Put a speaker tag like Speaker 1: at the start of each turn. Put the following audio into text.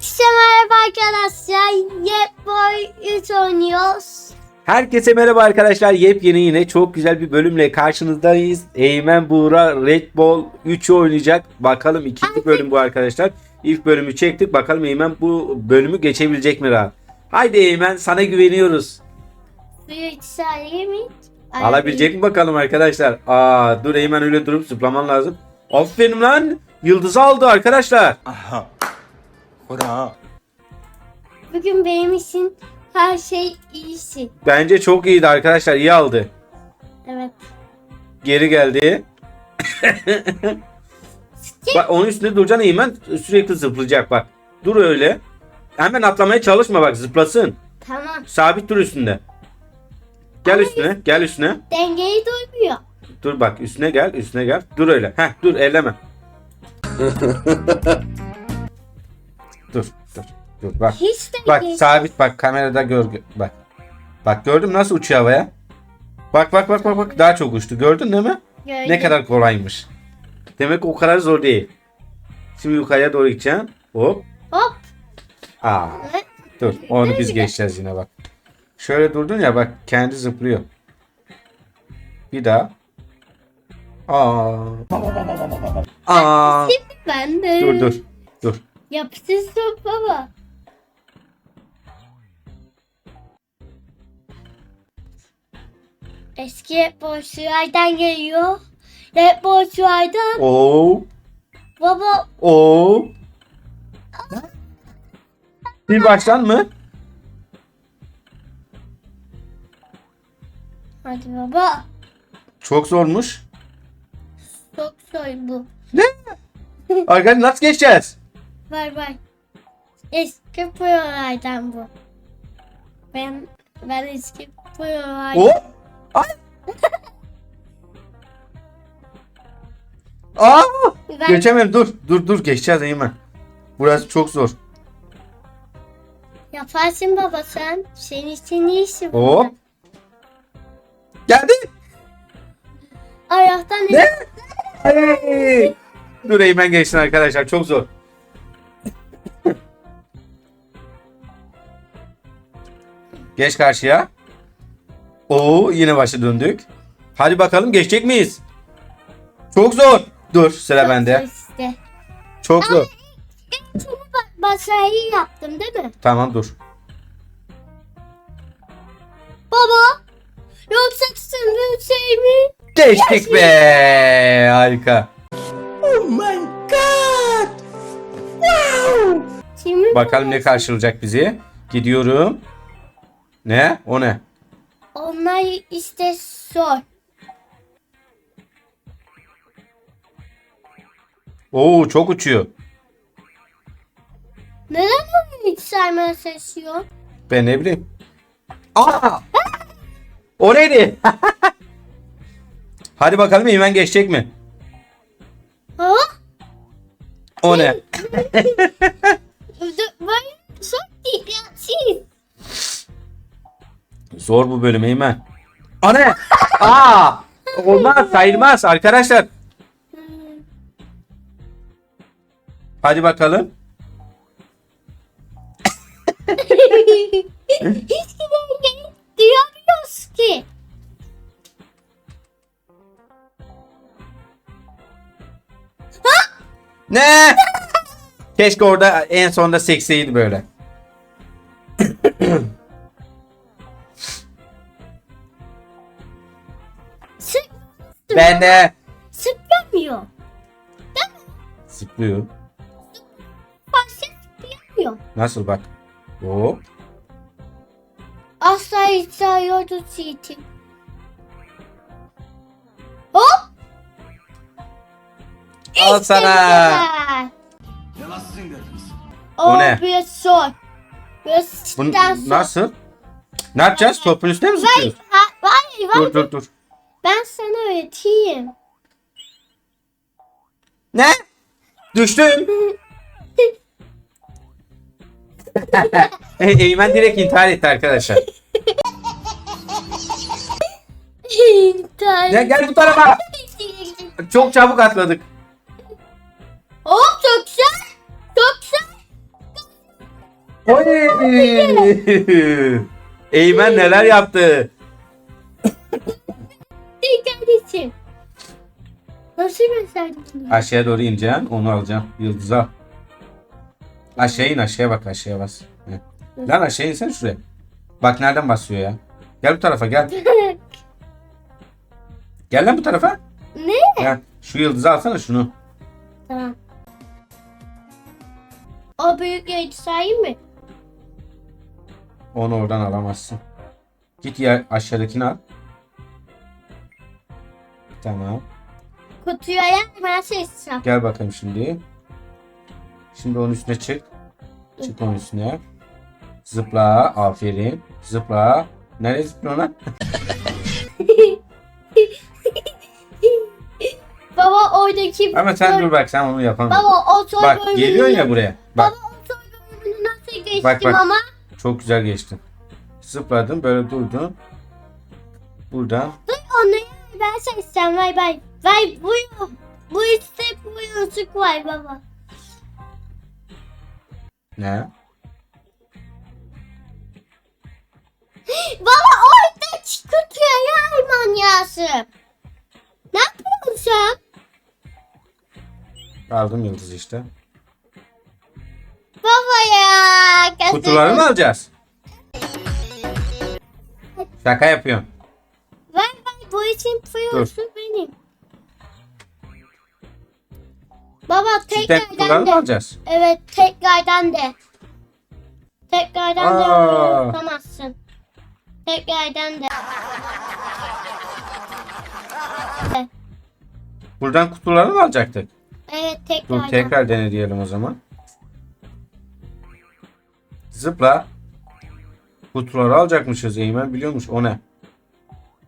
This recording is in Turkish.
Speaker 1: Herkese merhaba arkadaşlar. Yepboy 3 oynuyoruz.
Speaker 2: Herkese merhaba arkadaşlar. Yepyeni yine çok güzel bir bölümle karşınızdayız. Eymen Buğra Red Bull 3 oynayacak. Bakalım ikinci bölüm bu arkadaşlar. İlk bölümü çektik. Bakalım Eymen bu bölümü geçebilecek mi rahat? Haydi Eymen sana güveniyoruz.
Speaker 1: Suyu içeriye mi?
Speaker 2: Alabilecek mi bakalım arkadaşlar? Aa dur Eymen öyle durup zıplaman lazım. Aferin lan. Yıldızı aldı arkadaşlar.
Speaker 3: 아 Hurra.
Speaker 1: Bugün benim için her şey iyisi.
Speaker 2: Bence çok iyiydi arkadaşlar. iyi aldı.
Speaker 1: Evet.
Speaker 2: Geri geldi. bak onun üstünde duracaksın Eymen sürekli zıplayacak bak. Dur öyle. Hemen atlamaya çalışma bak zıplasın.
Speaker 1: Tamam.
Speaker 2: Sabit dur üstünde. Gel Ama üstüne, gel üstüne.
Speaker 1: Dengeyi duymuyor.
Speaker 2: Dur bak üstüne gel, üstüne gel. Dur öyle. Heh, dur elleme. dur dur dur bak.
Speaker 1: Hiç
Speaker 2: Bak
Speaker 1: denge.
Speaker 2: sabit bak kamerada gör gö- bak. Bak gördün mü nasıl uçuyor havaya? Bak bak bak bak bak daha çok uçtu. Gördün değil mi? Ne
Speaker 1: Gördüm.
Speaker 2: kadar kolaymış. Demek o kadar zor değil. Şimdi yukarıya doğru gideceğim. Hop.
Speaker 1: Hop.
Speaker 2: Aa. Dur. Onu biz geçeceğiz yine bak. Şöyle durdun ya bak kendi zıplıyor. Bir daha. Aa. Aa.
Speaker 1: Ben de.
Speaker 2: Dur dur. Dur.
Speaker 1: Yapıştır baba. Eski boşluğaydan geliyor. Hep boşluğaydan.
Speaker 2: Oo.
Speaker 1: Baba
Speaker 2: Oo. Bir baştan mı?
Speaker 1: hadi baba.
Speaker 2: Çok zormuş.
Speaker 1: Çok zor bu.
Speaker 2: Arkadaşlar nasıl geçeceğiz?
Speaker 1: Var var. Eski prolardan bu. Ben ben eski prolardan.
Speaker 2: Hop. Ay. Aa.
Speaker 1: Ben
Speaker 2: Geçemem dur. Dur dur geçeceğiz Eymen. Burası çok zor.
Speaker 1: yaparsın baba sen. Senin için iyi işi bu.
Speaker 2: Hop. Geldi.
Speaker 1: Ayaktan
Speaker 2: Ne? Hey. Dur Eymen geçsin arkadaşlar çok zor. Geç karşıya. Oo yine başa döndük. Hadi bakalım geçecek miyiz? Çok zor. Dur sıra bende.
Speaker 1: Işte.
Speaker 2: Çok zor.
Speaker 1: Şunu bak başarıyı yaptım değil mi?
Speaker 2: Tamam dur.
Speaker 1: Baba. Yoksa sınırın şey mi?
Speaker 2: Geçtik be. Harika.
Speaker 1: Şimdi
Speaker 2: Bakalım ne karşılayacak bizi. Gidiyorum. Ne? O ne?
Speaker 1: Onlar işte zor.
Speaker 2: Oo çok uçuyor.
Speaker 1: Neden onu hiç sermen seçiyor?
Speaker 2: Ben ne bileyim. Aa! O neydi? Hadi bakalım Eymen geçecek mi?
Speaker 1: Ha?
Speaker 2: O ne? Zor bu bölüm Eymen. Ne? Aa! Olmaz sayılmaz arkadaşlar. Hadi bakalım.
Speaker 1: Hiç denge duyamıyoruz ki.
Speaker 2: Ne? Keşke orada en sonunda sekseydi böyle. Ben de.
Speaker 1: Sıplamıyor.
Speaker 2: Zıplıyor.
Speaker 1: Bak sen sıplamıyor.
Speaker 2: Nasıl bak. Hop.
Speaker 1: Asla izliyordu çiğitim. Hop.
Speaker 2: Al sana.
Speaker 3: Ne lan sizin derdiniz?
Speaker 1: O
Speaker 2: ne?
Speaker 1: biraz zor. Biraz Bu sıktıktan
Speaker 2: nasıl? Ne yapacağız? Topun üstüne mi zıplıyoruz?
Speaker 1: Ha, vay vay.
Speaker 2: Dur dur dur.
Speaker 1: Ben sana öğreteyim.
Speaker 2: Ne? Düştüm. Ey- Eymen direkt intihar etti arkadaşlar.
Speaker 1: Tamam.
Speaker 2: Ya gel bu tarafa. Çok çabuk atladık.
Speaker 1: Hop çok güzel. Çok güzel.
Speaker 2: Oy! Eymen neler yaptı?
Speaker 1: Gösterdin bunu?
Speaker 2: Aşağıya doğru ineceksin. Onu alacaksın. Yıldız al. Aşağı in aşağıya bak aşağıya bas. Heh. Lan aşağı insen şuraya. Bak nereden basıyor ya. Gel bu tarafa gel. Gel lan bu tarafa.
Speaker 1: ne?
Speaker 2: Gel. Şu yıldızı alsana şunu.
Speaker 1: Tamam. O büyük yayıcı sayayım mı?
Speaker 2: Onu oradan alamazsın. Git ya aşağıdakini al. Tamam.
Speaker 1: Kutuya yer ben seçeceğim.
Speaker 2: Gel bakalım şimdi. Şimdi onun üstüne çık. Çık onun üstüne. Zıpla. Aferin. Zıpla. Nereye zıplıyorsun lan?
Speaker 1: Baba oradaki...
Speaker 2: Ama sen dur bak sen onu yapamıyorsun.
Speaker 1: Baba o soy
Speaker 2: Bak
Speaker 1: bölümünü-
Speaker 2: geliyorsun ya buraya. Bak
Speaker 1: Baba o soy bölümünü nasıl geçtim
Speaker 2: Bak, bak.
Speaker 1: ama?
Speaker 2: çok güzel geçtin. Zıpladın böyle durdun. Buradan.
Speaker 1: Dur onları ben seçeceğim vay vay. Vay bu bu işte bu yolculuk var baba.
Speaker 2: Ne?
Speaker 1: Baba orada çıkıyor ya manyası. Ne yapıyorsun sen?
Speaker 2: Aldım yıldız işte.
Speaker 1: Baba ya. gözünü-
Speaker 2: Kutuları mı alacağız? Şaka yapıyorsun.
Speaker 1: Vay vay bu için fıyolsu benim. Baba tekrardan de.
Speaker 2: alacağız?
Speaker 1: Evet tekrardan de. Tekrardan de
Speaker 2: Aa.
Speaker 1: yapamazsın. Tekrardan de.
Speaker 2: Buradan kutuları mı alacaktık?
Speaker 1: Evet
Speaker 2: Dur
Speaker 1: tekrardan.
Speaker 2: tekrar dene diyelim o zaman. Zıpla. Kutuları alacakmışız Eymen biliyormuş o ne?